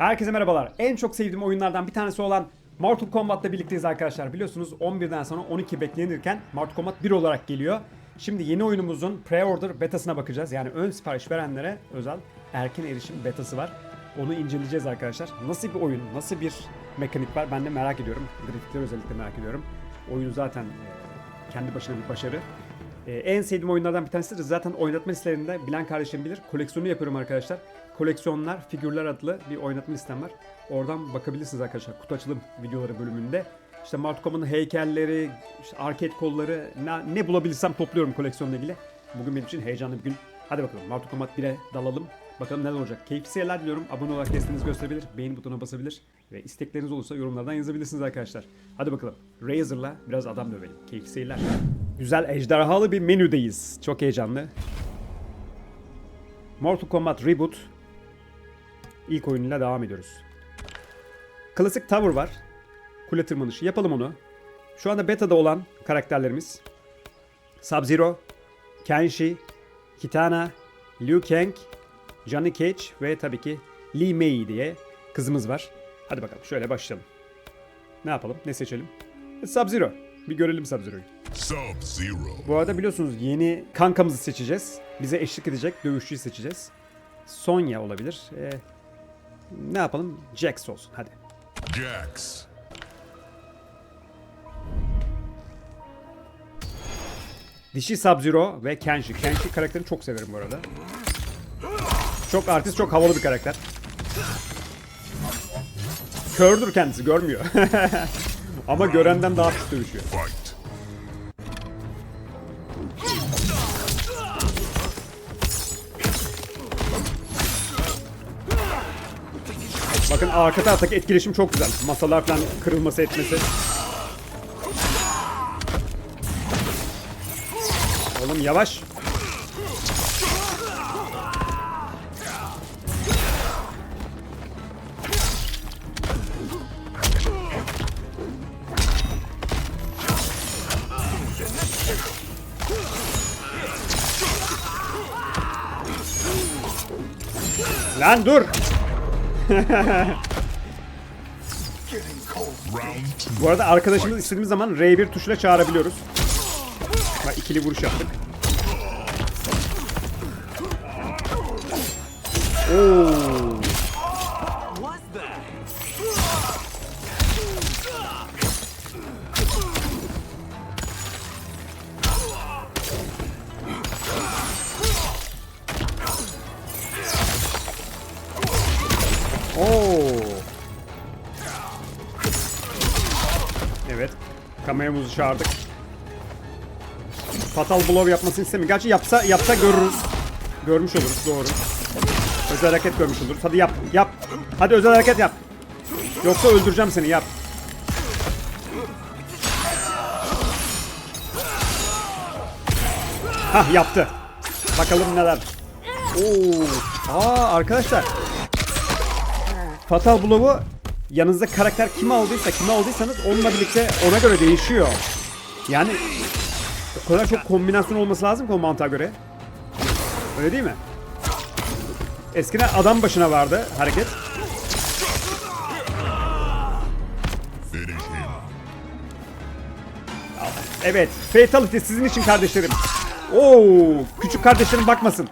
Herkese merhabalar. En çok sevdiğim oyunlardan bir tanesi olan Mortal Kombat'la birlikteyiz arkadaşlar. Biliyorsunuz 11'den sonra 12 beklenirken Mortal Kombat 1 olarak geliyor. Şimdi yeni oyunumuzun pre-order betasına bakacağız. Yani ön sipariş verenlere özel erken erişim betası var. Onu inceleyeceğiz arkadaşlar. Nasıl bir oyun, nasıl bir mekanik var ben de merak ediyorum. Grafikleri özellikle merak ediyorum. Oyun zaten e, kendi başına bir başarı. Ee, en sevdiğim oyunlardan bir tanesidir. Zaten oynatma listelerinde bilen kardeşim bilir. Koleksiyonu yapıyorum arkadaşlar. Koleksiyonlar, figürler adlı bir oynatma listem var. Oradan bakabilirsiniz arkadaşlar. Kutu açılım videoları bölümünde. İşte Mortal Kombat'ın heykelleri, işte arcade kolları, ne, ne bulabilirsem topluyorum koleksiyonla ilgili. Bugün benim için heyecanlı bir gün. Hadi bakalım Mortal Kombat 1'e dalalım. Bakalım neler olacak. Keyifli seyirler diliyorum. Abone olarak desteğinizi gösterebilir. Beğeni butonuna basabilir. Ve istekleriniz olursa yorumlardan yazabilirsiniz arkadaşlar. Hadi bakalım. Razor'la biraz adam dövelim. Keyifli seyirler. Güzel ejderhalı bir menüdeyiz. Çok heyecanlı. Mortal Kombat Reboot. İlk oyunuyla devam ediyoruz. Klasik Tower var. Kule tırmanışı. Yapalım onu. Şu anda beta'da olan karakterlerimiz. Sub-Zero, Kenshi, Kitana, Liu Kang, Johnny Cage ve tabii ki Li Mei diye kızımız var. Hadi bakalım şöyle başlayalım. Ne yapalım? Ne seçelim? Sub-Zero. Bir görelim Sub-Zero'yu. Sub-Zero. Bu arada biliyorsunuz yeni kankamızı seçeceğiz. Bize eşlik edecek dövüşçüyü seçeceğiz. Sonya olabilir. Ee, ne yapalım? Jax olsun hadi. Jax. Dişi Sub-Zero ve Kenshi. Kenshi karakterini çok severim bu arada. Çok artist, çok havalı bir karakter. Kördür kendisi, görmüyor. Ama görenden daha pis dövüşüyor. Arka taraftaki etkileşim çok güzel. Masalar falan kırılması etmesi. Oğlum yavaş. Lan dur. Bu arada arkadaşımız istediğimiz zaman R1 tuşuyla çağırabiliyoruz. Bak ikili vuruş yaptık. Oo. Kameramızı çağırdık. Fatal blow yapmasını istemiyor. Gerçi yapsa yapsa görürüz. Görmüş oluruz doğru. Özel hareket görmüş oluruz. Hadi yap yap. Hadi özel hareket yap. Yoksa öldüreceğim seni yap. Hah yaptı. Bakalım neler. Oo. Aa arkadaşlar. Fatal Blow'u yanınızda karakter kimi aldıysa, kimi aldıysanız onunla birlikte ona göre değişiyor. Yani o kadar çok kombinasyon olması lazım ki o mantığa göre. Öyle değil mi? Eskiden adam başına vardı hareket. Evet, Fatality sizin için kardeşlerim. Oo, küçük kardeşlerim bakmasın.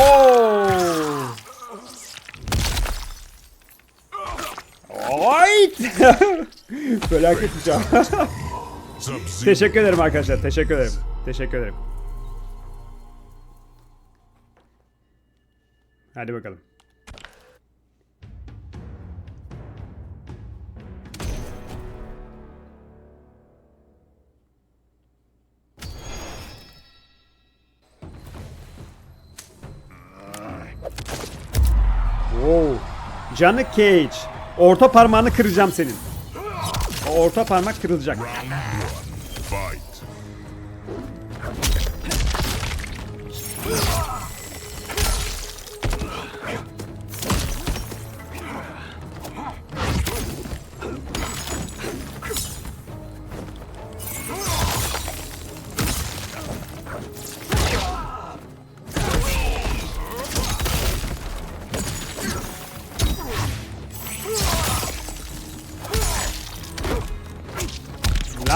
Oo. Ay! Felaket bir şey. Teşekkür ederim arkadaşlar. Teşekkür ederim. Teşekkür ederim. Hadi bakalım. Wow. Johnny Cage. Orta parmağını kıracağım senin. Orta parmak kırılacak. Fight.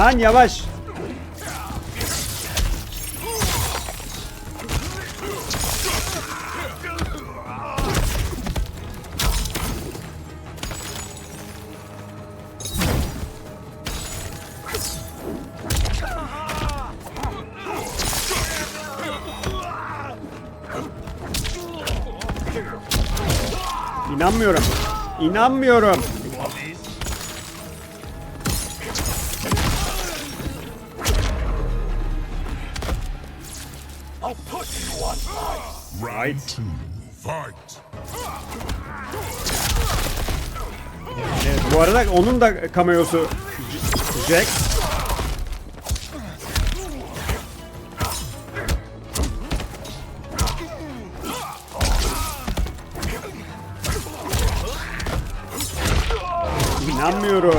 Lan yavaş. İnanmıyorum. İnanmıyorum. Two. Fight. Evet, bu arada onun da cameo'su J- Jax. İnanmıyorum.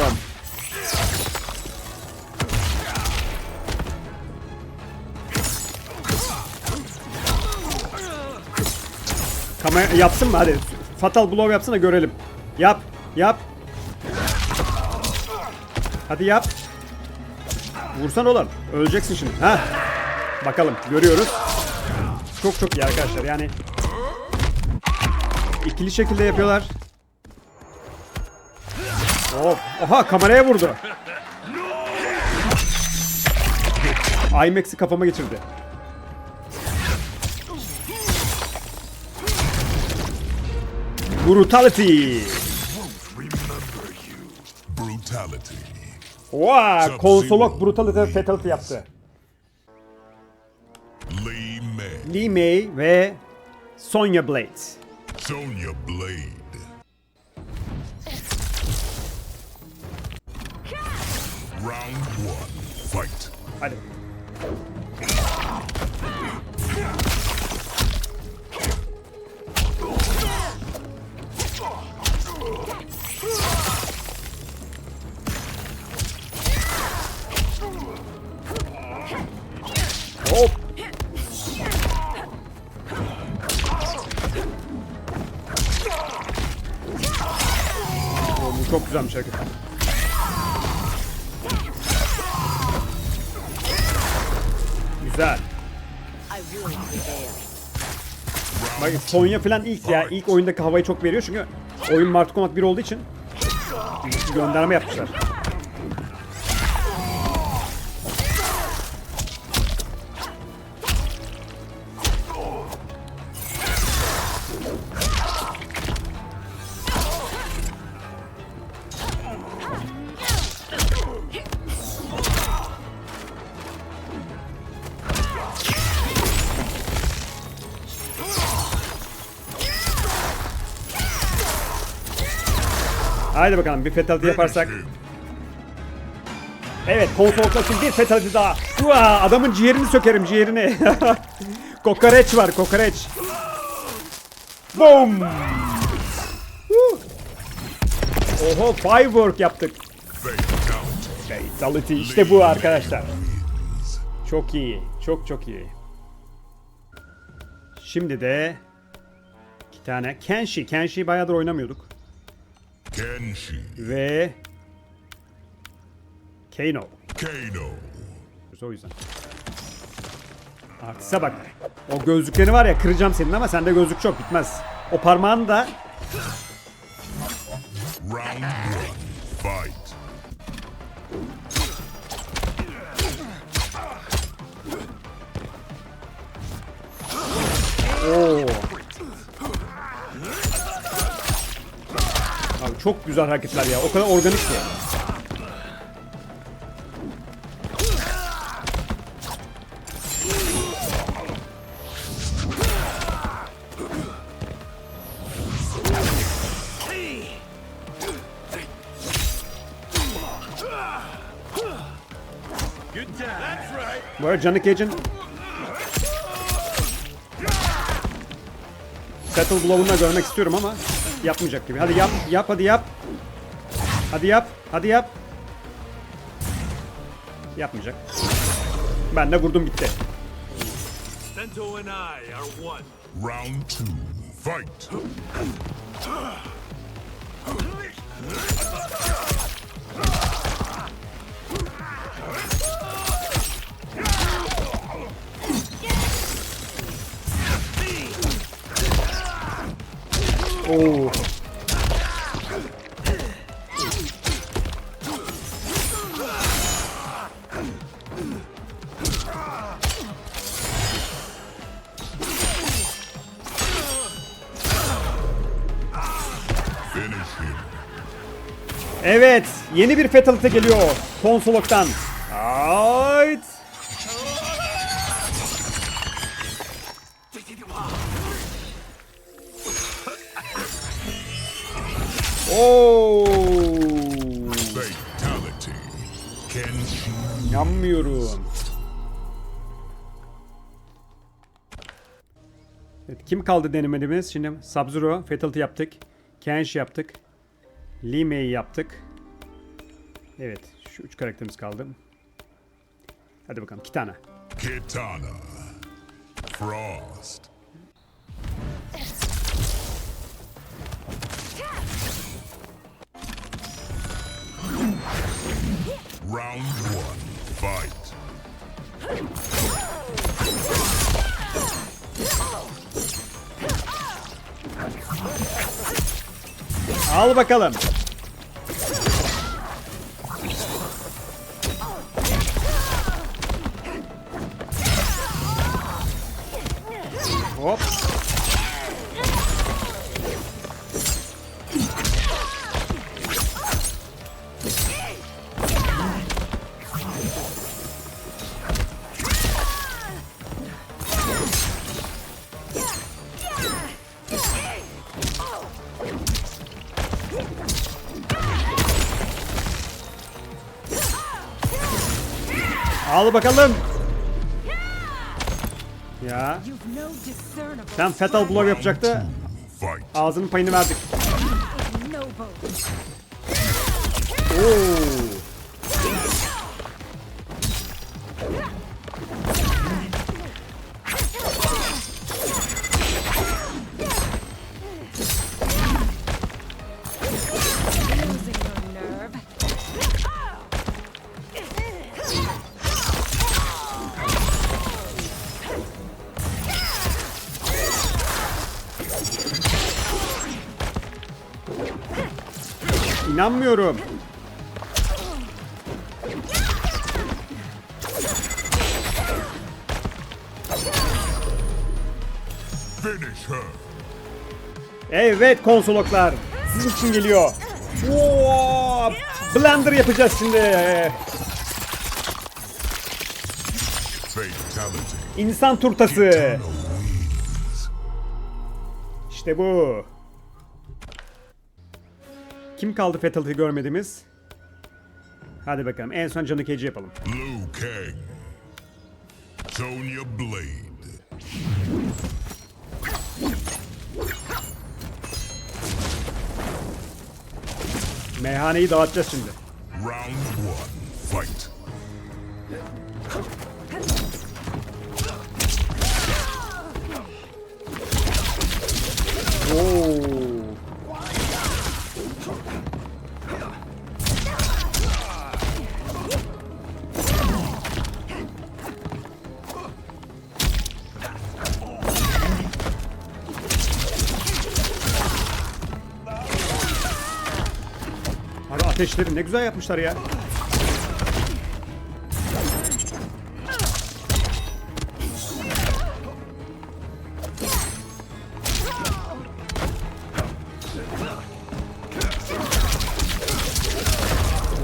Kama yapsın mı hadi. Fatal blow yapsın da görelim. Yap. Yap. Hadi yap. Vursan oğlum. Öleceksin şimdi. Ha. Bakalım görüyoruz. Çok çok iyi arkadaşlar. Yani ikili şekilde yapıyorlar. Hop. Oha kameraya vurdu. IMAX'i kafama geçirdi. Brutality. Brutality. Oha, konsolok brutality fatality yaptı. Lee May ve Sonya Blade. Sonya Blade. Round one. Fight. Hadi. Hop. Bu çok güzelmiş hareket. Güzel. Bak Sonya falan ilk ya ilk oyundaki havayı çok veriyor çünkü oyun Mortal Kombat 1 olduğu için gönderme yapmışlar. Haydi bakalım bir fatality yaparsak. Evet konsoloklar için bir fatality daha. Ua, adamın ciğerini sökerim ciğerini. kokoreç var kokoreç. Boom. Woo. Oho firework yaptık. Fatality işte bu arkadaşlar. Çok iyi. Çok çok iyi. Şimdi de iki tane Kenshi. Kenshi'yi bayağıdır oynamıyorduk. Kenshi. Ve Kano. Kano. O yüzden. Artiste bak. O gözlükleri var ya kıracağım senin ama sende gözlük çok bitmez. O parmağını da Round çok güzel hareketler ya. O kadar organik ki. Arada Johnny Cage'in Settle Blow'unu da görmek istiyorum ama yapmayacak gibi. Hadi yap, yap, hadi yap. Hadi yap, hadi yap. Yapmayacak. Ben de vurdum gitti. Sento and I are one. Round two. Fight. Oo. Evet, yeni bir Fatality geliyor konsoloktan. Kenshi. Yanmıyorum. Evet, kim kaldı denemediğimiz? Şimdi Sub-Zero, Fatality yaptık. Kenshi yaptık. Lee Mei yaptık. Evet, şu üç karakterimiz kaldı. Hadi bakalım, iki tane. Kitana. Frost. Round one. Fight. Al bakalım. Al bakalım. Ya. Tam fatal blow yapacaktı. Ağzının payını verdik. Oo. İnanmıyorum. Evet konsoloklar. Sizin için geliyor. Oo, Blender yapacağız şimdi. İnsan turtası. İşte bu. Kim kaldı Fatality görmediğimiz? Hadi bakalım en son Canı Cage'i yapalım. Liu Kang. Sonya Blade. Meyhaneyi dağıtacağız şimdi. Round one. Ateşleri ne güzel yapmışlar ya.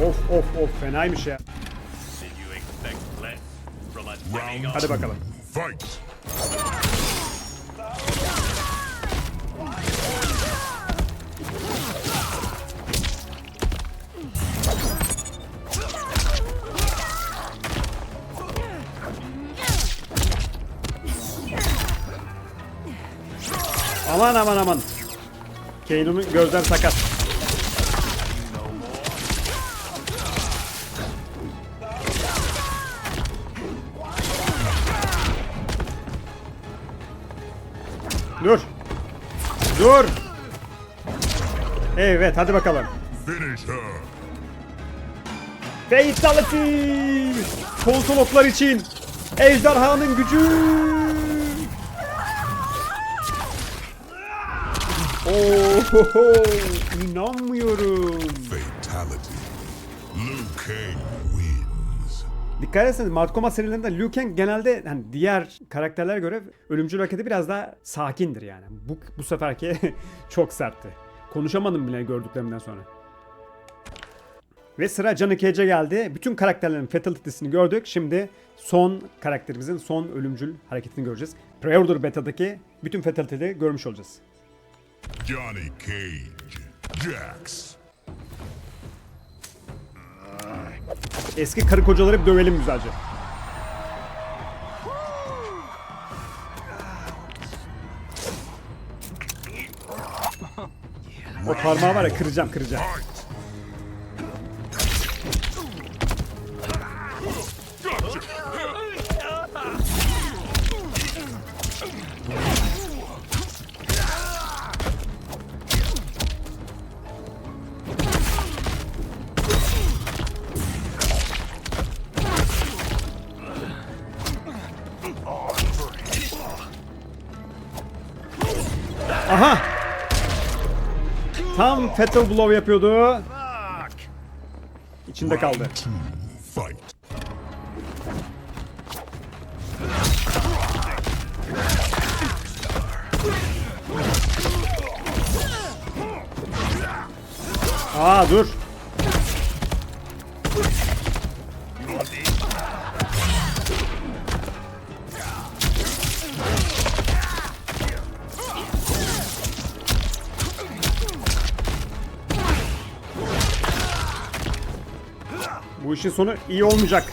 Of of of fenaymış ya. Hadi bakalım. Fight. Aman aman aman. Kane'ın gözler sakat. Dur. Dur. Evet hadi bakalım. Fatality! Konsoloklar için ejderhanın gücü! Oho, inanmıyorum. Fatality. Liu Kang wins. Dikkat ederseniz Mortal Kombat serilerinde Liu Kang genelde hani diğer karakterlere göre ölümcül hareketi biraz daha sakindir yani. Bu, bu seferki çok sertti. Konuşamadım bile gördüklerimden sonra. Ve sıra Johnny Cage'e geldi. Bütün karakterlerin fatality'sini gördük. Şimdi son karakterimizin son ölümcül hareketini göreceğiz. Pre-Order Beta'daki bütün fatality'leri görmüş olacağız. Johnny Cage. Jax. Eski karı kocaları bir dövelim güzelce. O parmağı var ya kıracağım kıracağım. Fatal blow yapıyordu. İçinde kaldı. Aa dur. İşin sonu iyi olmayacak.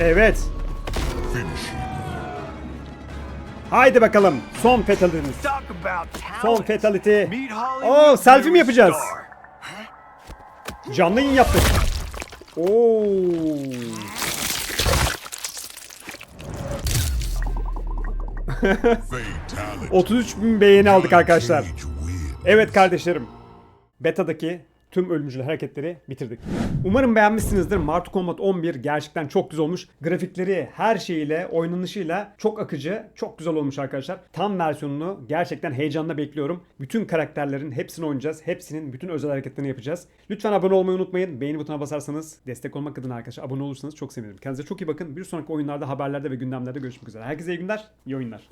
Evet. Haydi bakalım. Son fatality'miz. Son fatality. Oo selfie mi yapacağız? Canlı yayın yaptık. Oo. Fatality. 33 bin beğeni aldık arkadaşlar. Evet kardeşlerim. Beta'daki tüm ölümcül hareketleri bitirdik. Umarım beğenmişsinizdir. Mortal Kombat 11 gerçekten çok güzel olmuş. Grafikleri her şeyiyle, oynanışıyla çok akıcı, çok güzel olmuş arkadaşlar. Tam versiyonunu gerçekten heyecanla bekliyorum. Bütün karakterlerin hepsini oynayacağız. Hepsinin bütün özel hareketlerini yapacağız. Lütfen abone olmayı unutmayın. Beğeni butonuna basarsanız destek olmak adına arkadaşlar abone olursanız çok sevinirim. Kendinize çok iyi bakın. Bir sonraki oyunlarda, haberlerde ve gündemlerde görüşmek üzere. Herkese iyi günler, iyi oyunlar.